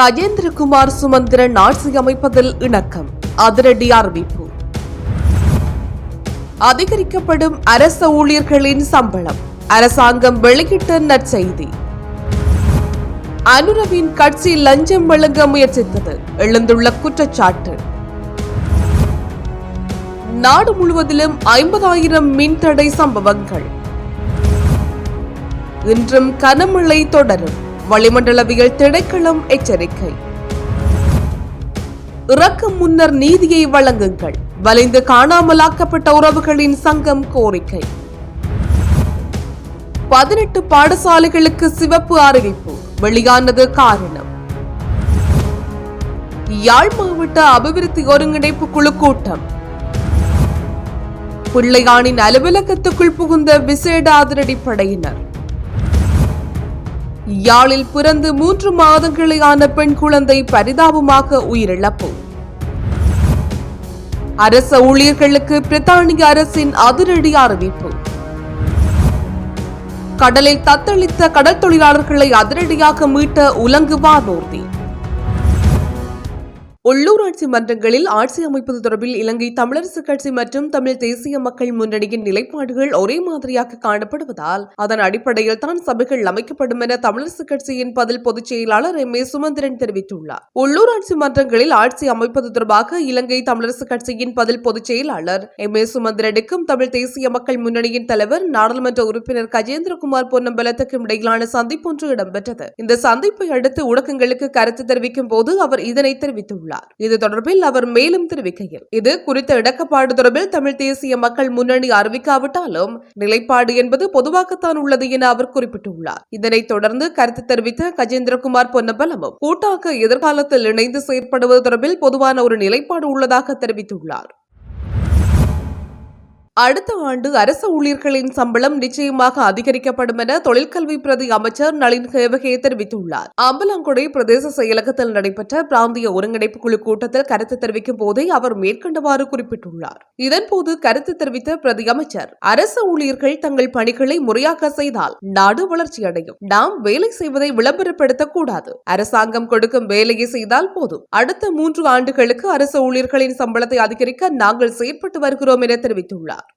கஜேந்திரகுமார் சுமந்திரன் ஆட்சி அமைப்பதில் இணக்கம். அதிரடி அறிவிப்பு. அதிகரிக்கப்படும் அரச ஊழியர்களின் சம்பளம். அரசாங்கம் வெளியிட்ட நற்செய்தி. அனுரவின் கட்சி லஞ்சம் வழங்க முயற்சித்தது. எழுந்துள்ள குற்றச்சாட்டு. நாடு முழுவதிலும் ஐம்பதாயிரம் மின்தடை சம்பவங்கள். இன்றும் கனமழை தொடரும். வளிமண்டலவியல் திணைக்களம் எச்சரிக்கை. இறக்கும் முன்னர் நீதியை வழங்குங்கள். வலிந்து காணாமலாக்கப்பட்ட உறவுகளின் சங்கம் கோரிக்கை. பதினெட்டு பாடசாலைகளுக்கு சிவப்பு அறிவிப்பு. வெளியானது காரணம். யாழ் மாவட்ட அபிவிருத்தி ஒருங்கிணைப்பு குழு கூட்டம். பிள்ளையானின் அலுவலகத்துக்குள் புகுந்த விசேட அதிரடி படையினர் யாழில் பிறந்து மூன்று மாதங்களேயான பெண் குழந்தை பரிதாபமாக உயிரிழப்பு. அரச ஊழியர்களுக்கு பிரித்தானிய அரசின் அதிரடி அறிவிப்பு. கடலில் தத்தளித்த கடல் தொழிலாளர்களை அதிரடியாக மீட்ட உலங்கு வானூர்தி. உள்ளூராட்சி மன்றங்களில் ஆட்சி அமைப்பது தொடர்பில் இலங்கை தமிழரசுக் கட்சி மற்றும் தமிழ் தேசிய மக்கள் முன்னணியின் நிலைப்பாடுகள் ஒரே மாதிரியாக காணப்படுவதால் அதன் அடிப்படையில் தான் சபைகள் அமைக்கப்படும் என தமிழரசுக் கட்சியின் பதில் பொதுச் செயலாளர் எம். ஏ. சுமந்திரன் தெரிவித்துள்ளார். உள்ளூராட்சி மன்றங்களில் ஆட்சி அமைப்பது தொடர்பாக இலங்கை தமிழரசுக் கட்சியின் பதில் பொதுச் செயலாளர் எம். ஏ. சுமந்திரனுக்கும் தமிழ் தேசிய மக்கள் முன்னணியின் தலைவர் நாடாளுமன்ற உறுப்பினர் கஜேந்திரகுமார் பொன்னம்பலத்துக்கும் இடையிலான சந்திப்பு ஒன்று இடம்பெற்றது. இந்த சந்திப்பை அடுத்து ஊடகங்களுக்கு கருத்து தெரிவிக்கும் போது அவர் இதனை தெரிவித்துள்ளார். இது தொடர்பில் அவர் மேலும் தெரிவிக்கையில் இது குறித்த இடக்கப்பாடு தொடர்பில் தமிழ் தேசிய மக்கள் முன்னணி அறிவிக்காவிட்டாலும் நிலைப்பாடு என்பது பொதுவாகத்தான் உள்ளது என அவர் குறிப்பிட்டுள்ளார். இதனைத் தொடர்ந்து கருத்து தெரிவித்த கஜேந்திரகுமார் பொன்னம்பலமும் கூட்டாக எதிர்காலத்தில் இணைந்து செயற்படுவது தொடர்பில் பொதுவான ஒரு நிலைப்பாடு உள்ளதாக தெரிவித்துள்ளார். அடுத்த ஆண்டு அரசு ஊழியர்களின் சம்பளம் நிச்சயமாக அதிகரிக்கப்படும் என தொழிற்கல்வி பிரதி அமைச்சர் நளின் ஹேவகே தெரிவித்துள்ளார். அம்பலாங்குடை பிரதேச செயலகத்தில் நடைபெற்ற பிராந்திய ஒருங்கிணைப்பு குழு கூட்டத்தில் கருத்து தெரிவிக்கும் போதே அவர் மேற்கண்டவாறு குறிப்பிட்டுள்ளார். இதன்போது கருத்து தெரிவித்த பிரதி அமைச்சர் அரசு ஊழியர்கள் தங்கள் பணிகளை முறையாக செய்தால் நாடு வளர்ச்சியடையும். நாம் வேலை செய்வதை விளம்பரப்படுத்தக்கூடாது. அரசாங்கம் கொடுக்கும் வேலையை செய்தால் போதும். அடுத்த மூன்று ஆண்டுகளுக்கு அரசு ஊழியர்களின் சம்பளத்தை அதிகரிக்க நாங்கள் செயற்பட்டு வருகிறோம் என தெரிவித்துள்ளார்.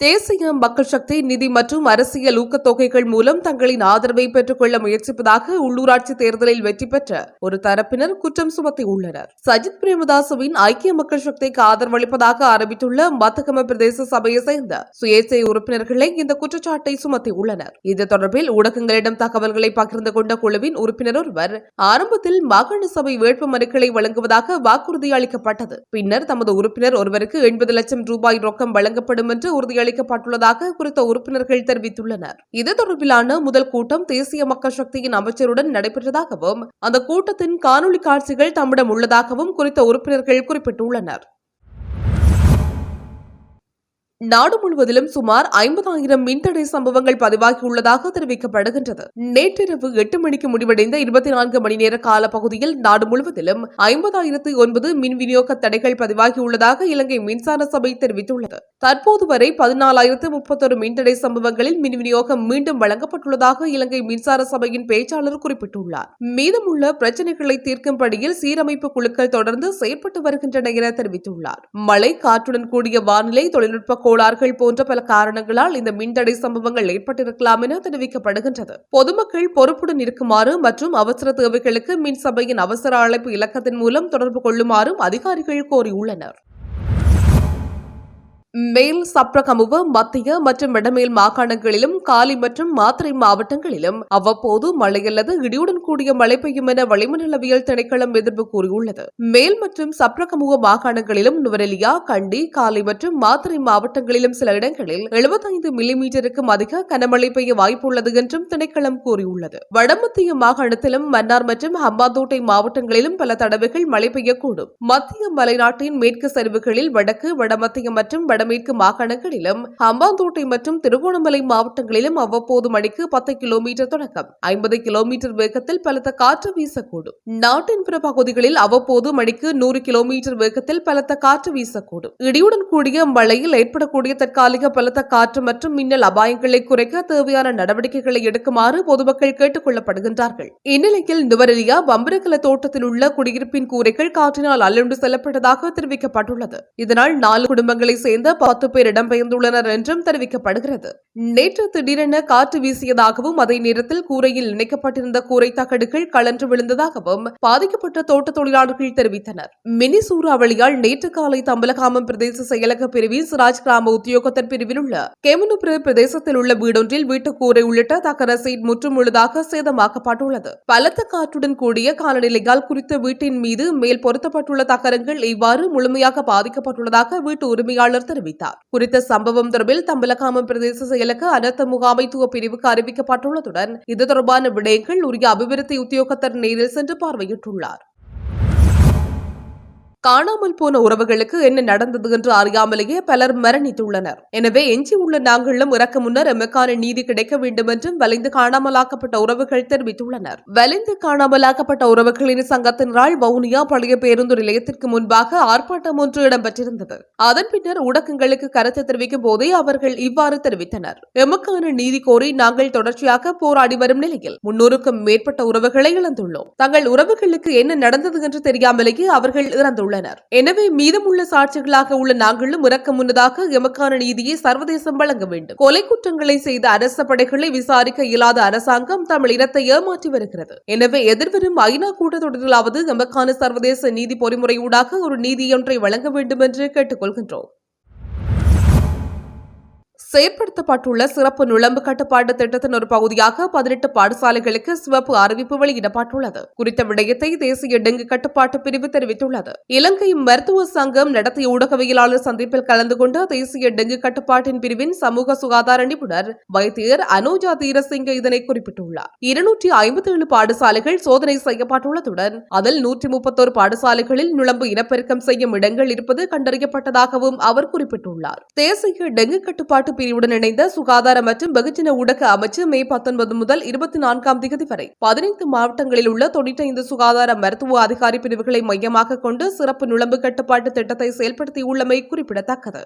தேசிய மக்கள் சக்தி நிதி மற்றும் அரசியல் ஊக்கத்தொகைகள் மூலம் தங்களின் ஆதரவை பெற்றுக் கொள்ள முயற்சிப்பதாக உள்ளூராட்சி தேர்தலில் வெற்றி பெற்ற ஒரு தரப்பினர் குற்றம் சுமத்தியுள்ளனர் சஜித் பிரேமதாசுவின் ஐக்கிய மக்கள் சக்திக்கு ஆதரவளிப்பதாக ஆரம்பித்துள்ள மத்தகம பிரதேச சபையை சேர்ந்த சுயேட்சை உறுப்பினர்களை இந்த குற்றச்சாட்டை சுமத்தியுள்ளனர் இது தொடர்பில் ஊடகங்களிடம் தகவல்களை பகிர்ந்து கொண்ட குழுவின் உறுப்பினர் ஒருவர் ஆரம்பத்தில் மாகாண சபை வேட்பு மனுக்களை வழங்குவதாக வாக்குறுதி அளிக்கப்பட்டது. பின்னர் தமது உறுப்பினர் ஒருவருக்கு எண்பது லட்சம் ரூபாய் ரொக்கம் வழங்கப்படும் என்று உறுதியளிக்கப்பட்டுள்ளதாக குறித்த உறுப்பினர்கள் தெரிவித்துள்ளனர். இது தொடர்பிலான முதல் கூட்டம் தேசிய மக்கள் சக்தியின் அமைச்சருடன் நடைபெற்றதாகவும் அந்த கூட்டத்தின் காணொலி காட்சிகள் தம்மிடம் உள்ளதாகவும் குறித்த உறுப்பினர்கள் குறிப்பிட்டுள்ளனர். நாடு முழுவதிலும் சுமார் ஐம்பதாயிரம் மின்தடை சம்பவங்கள் பதிவாகியுள்ளதாக தெரிவிக்கப்படுகின்றது. நேற்றிரவு எட்டு மணிக்கு முடிவடைந்த இருபத்தி நான்கு மணி நேர கால பகுதியில் நாடு முழுவதிலும் ஐம்பதாயிரத்து ஒன்பது மின் விநியோக தடைகள் பதிவாகியுள்ளதாக இலங்கை மின்சார சபை தெரிவித்துள்ளது. தற்போது வரை பதினாலாயிரத்து முப்பத்தொரு மின்தடை சம்பவங்களில் மின் விநியோகம் மீண்டும் வழங்கப்பட்டுள்ளதாக இலங்கை மின்சார சபையின் பேச்சாளர் குறிப்பிட்டுள்ளார். மீதமுள்ள பிரச்சினைகளை தீர்க்கும் பணியில் சீரமைப்பு குழுக்கள் தொடர்ந்து செயற்பட்டு வருகின்றன என தெரிவித்துள்ளார். மழை காற்றுடன் கூடிய வானிலை தொழில்நுட்ப கோளாறுகள் போன்ற பல காரணங்களால் இந்த மின்தடை சம்பவங்கள் ஏற்பட்டிருக்கலாம் என தெரிவிக்கப்படுகின்றது. பொதுமக்கள் பொறுப்புடன் இருக்குமாறு மற்றும் அவசர தேவைகளுக்கு மின் சபையின் அவசர அழைப்பு இலக்கத்தின் மூலம் தொடர்பு கொள்ளுமாறும் அதிகாரிகள் கோரியுள்ளனர். மேல் சப்ரகமுவ மத்திய மற்றும் வடமேல் மாகாணங்களிலும் காலி மற்றும் மாத்திரை மாவட்டங்களிலும் அவ்வப்போது மழை அல்லது இடியுடன் கூடிய மழை பெய்யும் என வளிமண்டலவியல் திணைக்களம் எதிர்ப்பு கூறியுள்ளது. மேல் மற்றும் சப்ரகமுவ மாகாணங்களிலும் நுவரெலியா கண்டி காலி மற்றும் மாத்திரை மாவட்டங்களிலும் சில இடங்களில் 75 மில்லிமீட்டருக்கும் அதிக கனமழை பெய்ய வாய்ப்புள்ளது என்றும் திணைக்களம் கூறியுள்ளது. வடமத்திய மாகாணத்திலும் மன்னார் மற்றும் ஹம்பாந்தோட்டை மாவட்டங்களிலும் பல தடவைகள் மழை பெய்யக்கூடும். மத்திய மலைநாட்டின் மேற்கு சரிவுகளில் வடக்கு வடமத்திய மற்றும் வட வடமேற்கு மாகாணங்களிலும் ஹம்பாந்தோட்டை மற்றும் திருகோணமலை மாவட்டங்களிலும் அவ்வப்போது மணிக்கு பத்து கிலோமீட்டர் தொடக்கம். ஐம்பது கிலோமீட்டர் வேகத்தில் பலத்த காற்று வீசக்கூடும். நாட்டின் பிற பகுதிகளில் அவ்வப்போது மணிக்கு நூறு கிலோமீட்டர் வேகத்தில் பலத்த காற்று வீசக்கூடும். இடியுடன் கூடிய மழையில் ஏற்படக்கூடிய தற்காலிக பலத்த காற்று மற்றும் மின்னல் அபாயங்களை குறைக்க தேவையான நடவடிக்கைகளை எடுக்குமாறு பொதுமக்கள் கேட்டுக் கொள்ளப்படுகின்றார்கள். இந்நிலையில் நுவரெலியா பம்பரகல தோட்டத்தில் உள்ள குடியிருப்பின் கூரைகள் காற்றினால் அள்ளுண்டு செல்லப்பட்டதாக தெரிவிக்கப்பட்டுள்ளது. இதனால் நாலு குடும்பங்களை சேர்ந்த பத்து பேர் இடம்பெயர்ந்துள்ளனர் என்றும் தெரிவிக்கப்படுகிறது. நேற்று திடீரென காற்று வீசியதாகவும் அதே நேரத்தில் கூரையில் இணைக்கப்பட்டிருந்த கூரை தகடுகள் கலன்று விழுந்ததாகவும் பாதிக்கப்பட்ட தோட்ட தொழிலாளர்கள் தெரிவித்தனர். மினி சூறாவளியால் நேற்று காலை தம்பலகாமம் பிரதேச செயலக பிரிவில் சிராஜ் கிராம உத்தியோகத்தர் பிரிவில் உள்ள கெமனுபுர பிரதேசத்தில் உள்ள வீடொன்றில் வீட்டு கூரை உள்ளிட்ட தகர சீட் முற்றும் முழுதாக சேதமாக்கப்பட்டுள்ளது. பலத்த காற்றுடன் கூடிய காலநிலையால் குறித்த வீட்டின் மீது மேல் பொருத்தப்பட்டுள்ள தகரங்கள் இவ்வாறு முழுமையாக பாதிக்கப்பட்டுள்ளதாக வீட்டு உரிமையாளர் தெரிவித்தார். குறித்த சம்பவம் தொடர்பில் தம்பலகாமம் பிரதேச செயலுக்கு அனர்த்த முகாமைத்துவ பிரிவுக்கு அறிவிக்கப்பட்டுள்ளதுடன் இது தொடர்பான விடயங்கள் உரிய அபிவிருத்தி உத்தியோகத்தர் நேரில் சென்று பார்வையிட்டுள்ளார். காணாமல் போன உறவுகளுக்கு என்ன நடந்தது என்று அறியாமலேயே பலர் மரணித்துள்ளனர். எனவே எஞ்சியுள்ள நாங்களும் இறக்க முன்னர் எமக்கான நீதி கிடைக்க வேண்டும் என்றும் வலிந்து காணாமலாக்கப்பட்ட உறவுகள் தெரிவித்துள்ளனர். வலிந்து காணாமலாக்கப்பட்ட உறவுகளின் சங்கத்தினரால் வவுனியா பழைய பேருந்து நிலையத்திற்கு முன்பாக ஆர்ப்பாட்டம் ஒன்று இடம்பெற்றிருந்தது. அதன் பின்னர் ஊடகங்களுக்கு கருத்து தெரிவிக்கும் போதே அவர்கள் இவ்வாறு தெரிவித்தனர். எமக்கான நீதி கோரி நாங்கள் தொடர்ச்சியாக போராடி வரும் நிலையில் முன்னூறுக்கும் மேற்பட்ட உறவுகளை இழந்துள்ளோம். தங்கள் உறவுகளுக்கு என்ன நடந்தது என்று தெரியாமலேயே அவர்கள் இறந்துள்ளனர். எனவே மீதமுள்ள சாட்சிகளாக உள்ள நாங்களும் இறக்க முன்னதாக எமக்கான நீதியை சர்வதேசம் வழங்க வேண்டும். கொலை குற்றங்களை செய்த அரச படைகளை விசாரிக்க இயலாத அரசாங்கம் தமிழ் இனத்தை ஏமாற்றி வருகிறது. எனவே எதிர்வரும் ஐநா கூட்டத்தொடரிலாவது எமக்கான சர்வதேச நீதி பொறிமுறையூடாக ஒரு நீதியொன்றை வழங்க வேண்டும் என்று கேட்டுக்கொள்கின்றோம். செயற்படுத்தப்பட்டுள்ள சிறப்பு நுழம்பு கட்டுப்பாட்டு திட்டத்தின் ஒரு பகுதியாக பதினெட்டு பாடசாலைகளுக்கு சிவப்பு அறிவிப்பு வெளியிடப்பட்டுள்ளது. குறித்த விடயத்தை தேசிய டெங்கு கட்டுப்பாட்டு பிரிவு தெரிவித்துள்ளது. இலங்கை மருத்துவ சங்கம் நடத்திய ஊடகவியலாளர் சந்திப்பில் கலந்து கொண்ட தேசிய டெங்கு கட்டுப்பாட்டின் பிரிவின் சமூக சுகாதார நிபுணர் வைத்தியர் அனுஜா தீரசிங்க இதனை குறிப்பிட்டுள்ளார். இருநூற்றி ஐம்பத்தி ஏழு பாடசாலைகள் சோதனை செய்யப்பட்டுள்ளதுடன் அதில் நூற்றி முப்பத்தோரு பாடசாலைகளில் நுழம்பு இனப்பெருக்கம் செய்யும் இடங்கள் இருப்பது கண்டறியப்பட்டதாகவும் அவர் குறிப்பிட்டுள்ளார். தேசிய டெங்கு கட்டுப்பாட்டு பிரிவுடன் இணைந்த சுகாதார மற்றும் வெகுஜன ஊடக அமைச்சு மே பத்தொன்பது முதல் இருபத்தி நான்காம் தேதி வரை பதினைந்து மாவட்டங்களில் உள்ள தொண்ணூற்றி ஐந்து சுகாதார மருத்துவ அதிகாரி பிரிவுகளை மையமாக கொண்டு சிறப்பு நுழம்பு கட்டுப்பாட்டு திட்டத்தை செயல்படுத்தியுள்ளமை குறிப்பிடத்தக்கது.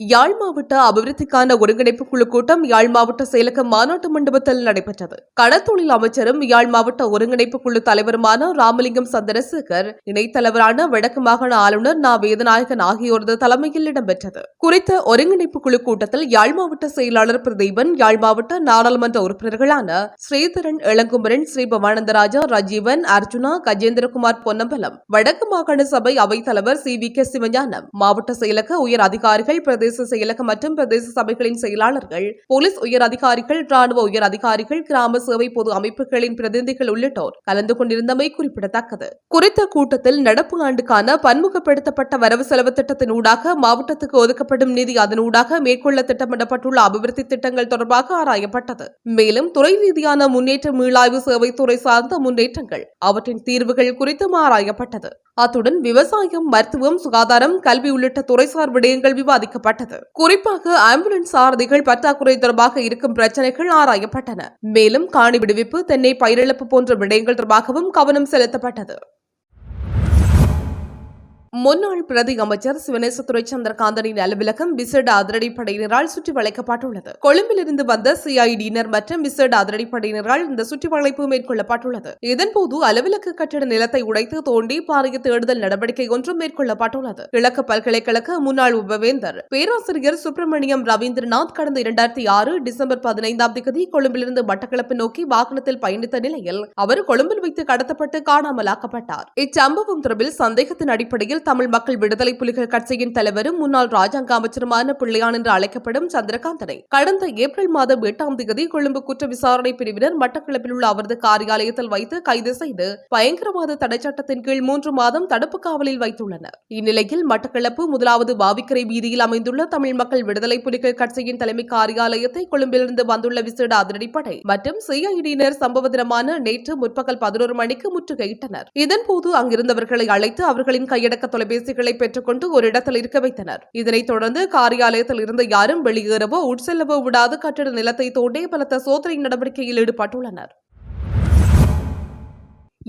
யாழ் மாவட்ட அபிவிருத்திக்கான ஒருங்கிணைப்பு குழு கூட்டம் யாழ் மாவட்ட செயலக மாநாட்டு மண்டபத்தில் நடைபெற்றது. கடற்தொழில் அமைச்சரும் யாழ் மாவட்ட ஒருங்கிணைப்பு குழு தலைவருமான ராமலிங்கம் சந்திரசேகர் இணைத்தலைவரான வடக்கு மாகாண ஆளுநர் நா. வேதநாயகன் ஆகியோரது தலைமையில் இடம்பெற்றது. குறித்த ஒருங்கிணைப்பு குழு கூட்டத்தில் யாழ் மாவட்ட செயலாளர் பிரதீபன் யாழ் மாவட்ட நாடாளுமன்ற உறுப்பினர்களான ஸ்ரீதரன் இளங்குமரன் ஸ்ரீ பவானந்தராஜா ராஜீவன் அர்ஜுனா கஜேந்திரகுமார் பொன்னம்பலம் வடக்கு மாகாண சபை அவைத்தலைவர் சி. வி. கே. சிவஞானம் மாவட்ட செயலக உயர் அதிகாரிகள் பிரதேச பிரதேச செயலக மற்றும் பிரதேச சபைகளின் செயலாளர்கள் போலீஸ் உயர் அதிகாரிகள் ராணுவ உயர் அதிகாரிகள் கிராம சேவை பொது அமைப்புகளின் பிரதிநிதிகள் உள்ளிட்டோர் கலந்து கொண்டிருந்தமை குறிப்பிடத்தக்கது. குறித்த கூட்டத்தில் நடப்பு ஆண்டுக்கான பன்முகப்படுத்தப்பட்ட வரவு செலவு திட்டத்தின் ஊடாக மாவட்டத்துக்கு ஒதுக்கப்படும் நிதி அதனூடாக மேற்கொள்ள திட்டமிடப்பட்டுள்ள அபிவிருத்தி திட்டங்கள் தொடர்பாக ஆராயப்பட்டது. மேலும் துறை ரீதியான முன்னேற்ற மீளாய்வு சேவை துறை சார்ந்த முன்னேற்றங்கள் அவற்றின் தீர்வுகள் குறித்தும் ஆராயப்பட்டது. அத்துடன் விவசாயம் மருத்துவம் சுகாதாரம் கல்வி உள்ளிட்ட துறைசார் விடயங்கள் விவாதிக்கப்பட்டது. குறிப்பாக ஆம்புலன்ஸ் சாரதிகள் பற்றாக்குறை தொடர்பாக இருக்கும் பிரச்சனைகள் ஆராயப்பட்டன. மேலும் காணி விடுவிப்பு தென்னை பயிரிழப்பு போன்ற விடயங்கள் தொடர்பாகவும் கவனம் செலுத்தப்பட்டது. முன்னாள் பிரதி அமைச்சர் சிவனேசத்துறை சந்திரகாந்தனின் அலுவலகம் விசேட அதிரடிப்படையினரால் சுற்றி வளைக்கப்பட்டுள்ளது கொழும்பிலிருந்து வந்த சிஐடியினர் மற்றும் விசேட அதிரடிப்படையினரால் இந்த சுற்றி வளைப்பு மேற்கொள்ளப்பட்டுள்ளது. இதன்போது அலுவலக கட்டட நிலத்தை உடைத்து தோண்டி பாரிய தேடுதல் நடவடிக்கை ஒன்றும் மேற்கொள்ளப்பட்டுள்ளது. கிழக்கு பல்கலைக்கழக முன்னாள் உபவேந்தர் பேராசிரியர் சுப்பிரமணியம் ரவீந்திரநாத் கடந்த இரண்டாயிரத்தி ஆறு டிசம்பர் பதினைந்தாம் தேதி கொழும்பிலிருந்து மட்டக்களப்பு நோக்கி வாகனத்தில் பயணித்த நிலையில் அவர் கொழும்பில் வைத்து கடத்தப்பட்டு காணாமலாக்கப்பட்டார். இச்சம்பவம் தொடர்பில் சந்தேகத்தின் அடிப்படையில் தமிழ் மக்கள் விடுதலை புலிகள் கட்சியின் தலைவரும் முன்னாள் ராஜாங்க அமைச்சருமான பிள்ளையான் என்று அழைக்கப்படும் சந்திரகாந்தனை கடந்த ஏப்ரல் மாதம் எட்டாம் தேதி கொழும்பு குற்ற விசாரணை பிரிவினர் மட்டக்களப்பில் உள்ள அவரது காரியாலயத்தில் வைத்து கைது செய்து பயங்கரவாத தடை சட்டத்தின் கீழ் மூன்று மாதம் தடுப்பு காவலில் வைத்துள்ளனர். இந்நிலையில் மட்டக்களப்பு முதலாவது பாவிக்கரை வீதியில் அமைந்துள்ள தமிழ் மக்கள் விடுதலை புலிகள் கட்சியின் தலைமை காரியாலயத்தை கொழும்பிலிருந்து வந்துள்ள விசேட அதிரடிப்படை மற்றும் சிஐடியினர் சம்பவ தினமான நேற்று முற்பகல் பதினோரு மணிக்கு முற்றுகையிட்டனர். இதன்போது அங்கிருந்தவர்களை அழைத்து அவர்களின் கையடக்க தொலைபேசிகளை பெற்றுக்கொண்டு ஒரு இடத்தில் இருக்க வைத்தனர். இதனைத் தொடர்ந்து காரியாலயத்தில் இருந்து யாரும் வெளியேறவோ உட்செல்லவோ விடாது கட்டிட நிலத்தை தோண்டி பலத்த சோதனை நடவடிக்கையில் ஈடுபட்டுள்ளனர்.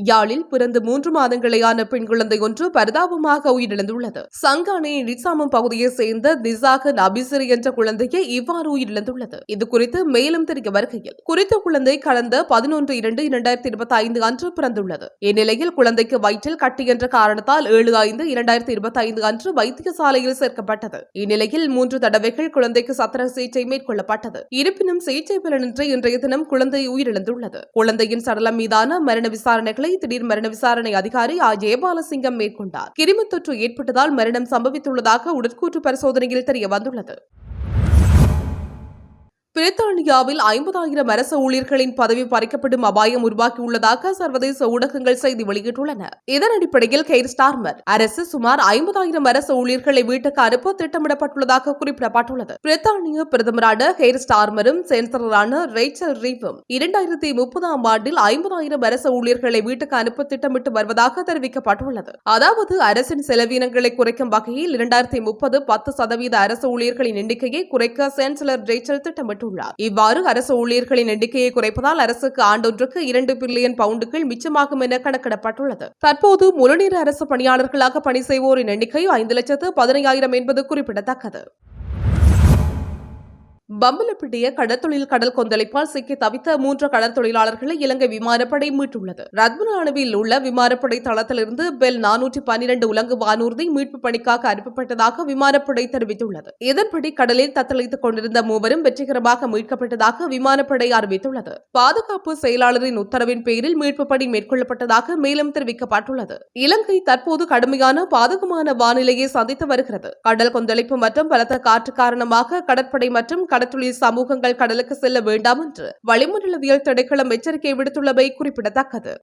யாழில் பிறந்து மூன்று மாதங்களேயான பெண் குழந்தை ஒன்று பரிதாபமாக உயிரிழந்துள்ளது. சங்கானே நிசாமம் பகுதியைச் சேர்ந்த திசாக நபிசிறு என்ற குழந்தையை இவ்வாறு உயிரிழந்துள்ளது. இது குறித்து மேலும் தெரிய வருகையில் குறித்த குழந்தை கடந்த பதினொன்று இரண்டு இரண்டாயிரத்தி இருபத்தி ஐந்து அன்று பிறந்துள்ளது. இந்நிலையில் குழந்தைக்கு வயிற்றில் கட்டி என்ற காரணத்தால் ஏழு ஐந்து இரண்டாயிரத்தி இருபத்தி ஐந்து அன்று வைத்தியசாலையில் சேர்க்கப்பட்டது. இந்நிலையில் மூன்று தடவைகள் குழந்தைக்கு சத்திர சிகிச்சை மேற்கொள்ளப்பட்டது. இருப்பினும் சிகிச்சை பலனின்றி இன்றைய தினம் குழந்தை உயிரிழந்துள்ளது. குழந்தையின் சடலம் மீதான மரண விசாரணைகளை திடீர் மரண விசாரணை அதிகாரி ஆ ஜெயபாலசிங்கம் மேற்கொண்டார். கிருமித் தொற்று ஏற்பட்டதால் மரணம் சம்பவித்துள்ளதாக உடற்கூற்று பரிசோதனையில் தெரிய வந்துள்ளது பிரித்தானியாவில் ஐம்பதாயிரம் அரசு ஊழியர்களின் பதவி பறிக்கப்படும் அபாயம் உருவாக்கியுள்ளதாக சர்வதேச ஊடகங்கள் செய்தி வெளியிட்டுள்ளன. இதன் அடிப்படையில் கெய்ர் ஸ்டார்மர் அரசு சுமார் ஐம்பதாயிரம் அரசு ஊழியர்களை வீட்டுக்கு அனுப்ப திட்டமிடப்பட்டுள்ளதாக குறிப்பிடப்பட்டுள்ளது. பிரித்தானிய பிரதமரான கெய்ர் ஸ்டார்மரும் சென்சலரான ரேச்சல் ரீவும் இரண்டாயிரத்தி முப்பதாம் ஆண்டில் ஐம்பதாயிரம் அரசு ஊழியர்களை வீட்டுக்கு அனுப்ப திட்டமிட்டு வருவதாக தெரிவிக்கப்பட்டுள்ளது. அதாவது அரசின் செலவினங்களை குறைக்கும் வகையில் இரண்டாயிரத்தி முப்பது பத்து சதவீத அரசு ஊழியர்களின் எண்ணிக்கையை குறைக்க சான்சலர் ரேச்சல் திட்டமிட்டுள்ளார். இவ்வாறு அரசு ஊழியர்களின் எண்ணிக்கையை குறைப்பதால் அரசுக்கு ஆண்டொன்றுக்கு இரண்டு பில்லியன் பவுண்டுகள் மிச்சமாகும் என கணக்கிடப்பட்டுள்ளது. தற்போது முழுநேர அரசு பணியாளர்களாக பணி செய்வோரின் எண்ணிக்கை ஐந்து லட்சத்து பதினையாயிரம் என்பது குறிப்பிடத்தக்கது. பம்பலப்பிட்டிய கடற்தொழில் கடல் கொந்தளிப்பால் சிக்கி தவித்த மூன்று கடற்தொழிலாளர்களை இலங்கை விமானப்படை மீட்டுள்ளது. ரத்மலானுவில் உள்ள விமானப்படை தளத்திலிருந்து பெல் நானூற்றி பன்னிரண்டு உலங்கு வானூர்தி மீட்பு பணிக்காக அனுப்பப்பட்டதாக விமானப்படை தெரிவித்துள்ளது. இதன்படி கடலில் தத்தளித்துக் கொண்டிருந்த மூவரும் வெற்றிகரமாக மீட்கப்பட்டதாக விமானப்படை அறிவித்துள்ளது. பாதுகாப்பு செயலாளரின் உத்தரவின் பேரில் மீட்பு பணி மேற்கொள்ளப்பட்டதாக மேலும் தெரிவிக்கப்பட்டுள்ளது. இலங்கை தற்போது கடுமையான பாதகமான வானிலையை சந்தித்து வருகிறது. கடல் கொந்தளிப்பு மற்றும் பலத்த காற்று காரணமாக கடற்படை மற்றும் கடற்தொழில் சமூகங்கள் கடலுக்கு செல்ல வேண்டாம் என்று வளிமண்டலவியல் திணைக்களம் எச்சரிக்கை விடுத்துள்ளமை குறிப்பிடத்தக்கது.